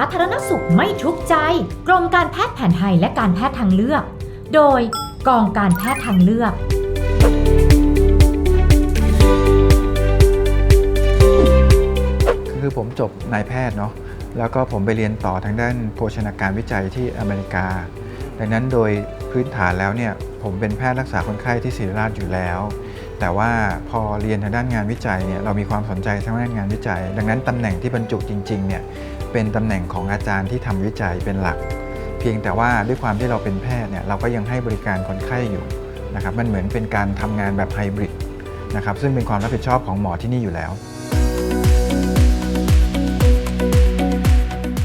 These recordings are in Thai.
าธารณสุขไม่ทุกใจ กรมการแพทย์แผนไทยและการแพทย์ทางเลือก โดยกองการแพทย์ทางเลือก คือผมจบนายแพทย์เนาะแล้วก็ผมไปเรียนต่อทางด้านโภชนาการวิจัยที่อเมริกา ดังนั้นโดยพื้นฐานแล้วเนี่ยผมเป็นแพทย์รักษาคนไข้ที่ศิริราชอยู่แล้ว แต่ว่าพอเรียนทางด้านงานวิจัยเนี่ยเรามีความสนใจทางด้านงานวิจัย ดังนั้นตำแหน่งที่บรรจุจริงๆเนี่ยเป็นตำแหน่งของอาจารย์ที่ทำวิจัยเป็นหลัก เพียงแต่ว่าด้วยความที่เราเป็นแพทย์เนี่ยเราก็ยังให้บริการคนไข้อยู่นะครับมันเหมือนเป็นการทำงานแบบไฮบริดนะครับซึ่งเป็นความรับผิดชอบของหมอที่นี่อยู่แล้ว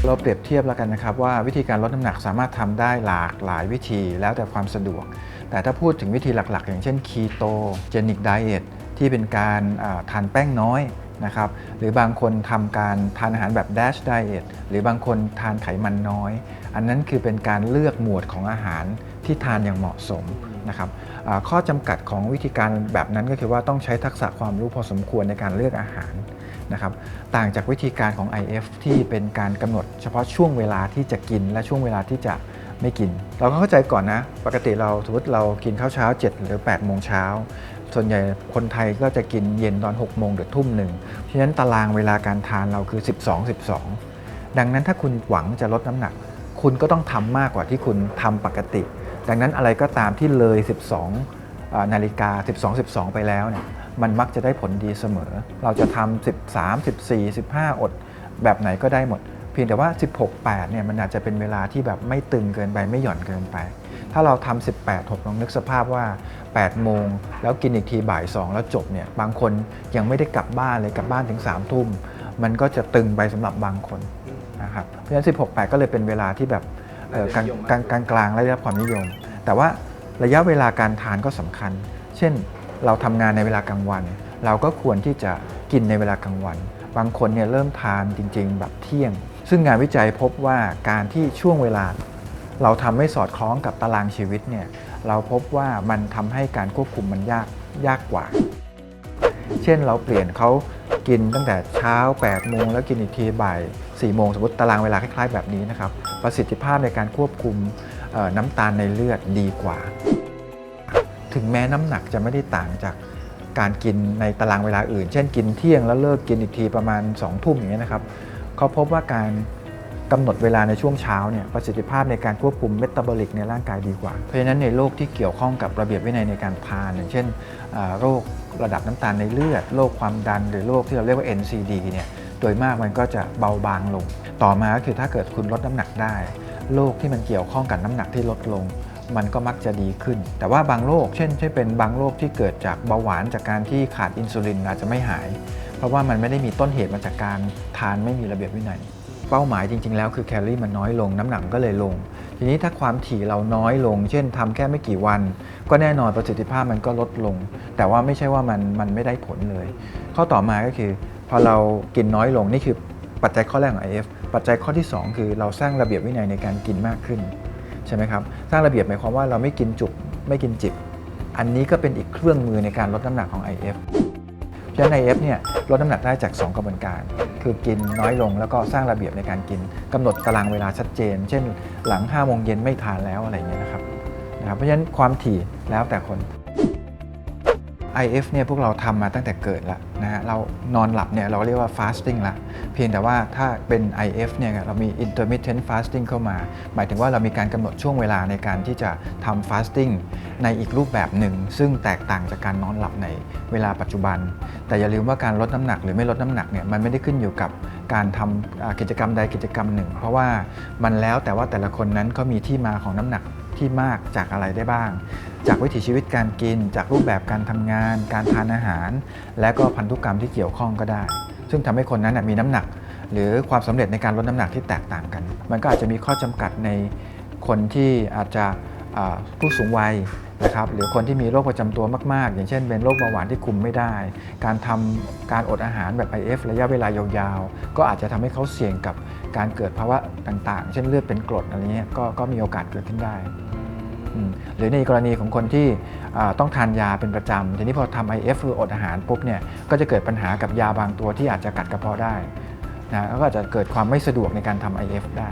เราเปรียบเทียบแล้วกันนะครับว่าวิธีการลดน้ำหนักสามารถทำได้หลากหลายวิธีแล้วแต่ความสะดวก แต่ถ้าพูดถึงวิธีหลักๆ อย่างเช่นคีโตเจนิกไดเอทที่เป็นการทานแป้งน้อยนะครับหรือบางคนทำการทานอาหารแบบดัชไดเอทหรือบางคนทานไขมันน้อย อันนั้นคือเป็นการเลือกหมวดของอาหารที่ทานอย่างเหมาะสมนะครับข้อจำกัดของวิธีการแบบนั้นก็คือว่าต้องใช้ทักษะความรู้พอสมควรในการเลือกอาหารนะครับต่างจากวิธีการของ IF ที่เป็นการกำหนดเฉพาะช่วงเวลาที่จะกินและช่วงเวลาที่จะ ไม่กิน เราก็เข้าใจก่อนนะ ปกติเราสมมติเรากินข้าวเช้า 7 หรือ8โมงเช้า ส่วนใหญ่คนไทยก็จะกินเย็นตอน 6 โมงหรือทุ่มหนึ่งเพราะฉะนั้นตารางเวลาการทานเราคือ 12 12 ดังนั้นถ้าคุณหวังจะลดน้ำหนัก คุณก็ต้องทำมากกว่าที่คุณทำปกติ ดังนั้นอะไรก็ตามที่เลย 12อ่านาฬิกา 12 12 ไปแล้วเนี่ยมันมักจะได้ผลดีเสมอ เราจะทำ13 14 15 อด แบบไหนก็ได้หมด เพียงแต่ว่า 16 8เนี่ยมันอาจจะเป็นเวลาที่แบบไม่ตึงเกินไปไม่หย่อนเกินไป ถ้าเราทำ18 6ลองนึกสภาพว่า 8 โมง แล้วกินอีกทีบ่าย 2 แล้วจบเนี่ยบางคนยังไม่ได้กลับบ้านเลยกลับบ้านถึง3ทุ่มมันก็จะตึงไปสำหรับบางคนนะครับเพราะฉะนั้น 16 8 ก็เลยเป็นเวลาที่แบบเอ่อกลางกลางกลางกลางและได้รับความนิยม แต่ว่าระยะเวลาการทานก็สำคัญ เช่นเราทำงานในเวลากลางวัน เราก็ควรที่จะกินในเวลากลางวัน บางคนเนี่ยเริ่มทานจริง ๆ แบบเที่ยง ซึ่งงานวิจัยพบว่าการที่ช่วงเวลา เราทำไม่สอดคล้องกับตารางชีวิตเนี่ยเราพบว่ามันทำให้การควบคุมมันยากยากกว่า เช่นเราเปลี่ยนเขากินตั้งแต่เช้า 8 โมง แล้วกินอีกทีบ่าย 4 โมง สมมติตารางเวลาคล้ายๆ แบบนี้นะครับ ประสิทธิภาพในการควบคุมน้ำตาลในเลือดดีกว่า ถึงแม้น้ำหนักจะไม่ได้ต่างจากการกินในตารางเวลาอื่น เช่นกินเที่ยงแล้วเลิกกินอีกทีประมาณ 2 ทุ่มอย่างเงี้ยนะครับ เขาพบว่าการกำหนดเวลาในช่วงเช้าเนี่ยประสิทธิภาพในการควบคุมเมตาบอลิกในร่างกายดีกว่า เพราะฉะนั้นในโรคที่เกี่ยวข้องกับระเบียบวินัยในการทาน อย่างเช่นโรคระดับน้ำตาลในเลือดโรคความดัน หรือโรคที่เราเรียกว่า NCD เนี่ยโดยมากมันก็จะเบาบางลง ต่อมาก็คือถ้าเกิดคุณลดน้ำหนักได้โรคที่มันเกี่ยวข้องกับน้ำหนักที่ลดลง มันก็มักจะดีขึ้น แต่ว่าบางโรคเช่นเช่เป็นบางโรคที่เกิดจากเบาหวานจากการที่ขาดอินซูลินอาจจะไม่หาย ราะว่ามันไม่ได้มีต้นเหตุมาจากการทานไม่มีระเบียบวินัย เป้าหมายจริง ๆ แล้วคือแคลอรี่มันน้อยลงน้ำหนักก็เลยลง ทีนี้ถ้าความถี่เราน้อยลง เช่นทำแค่ไม่กี่วัน ก็แน่นอนประสิทธิภาพมันก็ลดลง แต่ว่าไม่ใช่ว่ามันมันไม่ได้ผลเลย ข้อต่อมาก็คือ พอเรากินน้อยลงนี่คือปัจจัยข้อแรกของ IF ปัจจัยข้อที่ 2 คือเราสร้างระเบียบวินัยในการกินมากขึ้นใช่ไหมครับสร้างระเบียบหมายความว่าเราไม่กินจุกไม่กินจิบ อันนี้ก็เป็นอีกเครื่องมือในการลดน้ำหนักของ IF เพราะ ฉะนั้น IF เนี่ยลดน้ำหนักได้จาก 2 กระบวนการ คือกินน้อยลงแล้วก็สร้างระเบียบในการกินกำหนดตารางเวลาชัดเจน เช่นหลัง5โมงเย็นไม่ทานแล้วอะไรเงี้ยนะครับนะครับเพราะฉะนั้นความถี่แล้วแต่คน IF เนี่ยพวกเราทำมาตั้งแต่เกิดล้วนะฮะเรานอนหลับเนี่ยเราเรียกว่า fasting ละเพียงแต่ว่าถ้าเป็น IF เนี่ยเรามี intermittent fasting เข้ามา หมายถึงว่าเรามีการกำหนดช่วงเวลาในการที่จะทำ fasting ในอีกรูปแบบหนึ่ง ซึ่งแตกต่างจากการนอนหลับในเวลาปัจจุบัน แต่อย่าลืมว่าการลดน้ำหนักหรือไม่ลดน้ำหนักเนี่ยมันไม่ได้ขึ้นอยู่กับการทำกิจกรรมใดกิจกรรมหนึ่ง เพราะว่ามันแล้วแต่ว่าแต่ละคนนั้นเขามีที่มาของน้ำหนัก ที่มากจากอะไรได้บ้าง จากวิถีชีวิตการกิน จากรูปแบบการทำงาน การทานอาหาร และก็พันธุกรรมที่เกี่ยวข้องก็ได้ ซึ่งทำให้คนนั้นนะมีน้ำหนัก หรือความสำเร็จในการลดน้ำหนักที่แตกต่างกัน มันก็อาจจะมีข้อจำกัดในคนที่อาจจะผู้สูงวัย นะครับหรือคนที่มีโรคประจำตัวมาก ๆ อย่างเช่น เป็นโรคเบาหวานที่คุมไม่ได้ การทำการอดอาหารแบบ IF ระยะเวลายาวๆ ก็อาจจะทำให้เขาเสี่ยงกับการเกิดภาวะต่างๆ เช่นเลือดเป็นกรดอะไรเงี้ยก็ก็มีโอกาสเกิดขึ้นได้ หรือในกรณีของคนที่ต้องทานยาเป็นประจำทีนี้พอทำ IF คืออดอาหารปุ๊บเนี่ยก็จะเกิดปัญหากับยาบางตัวที่อาจจะกัดกระเพาะได้นะก็อาจจะเกิดความไม่สะดวกในการทำ IF ได้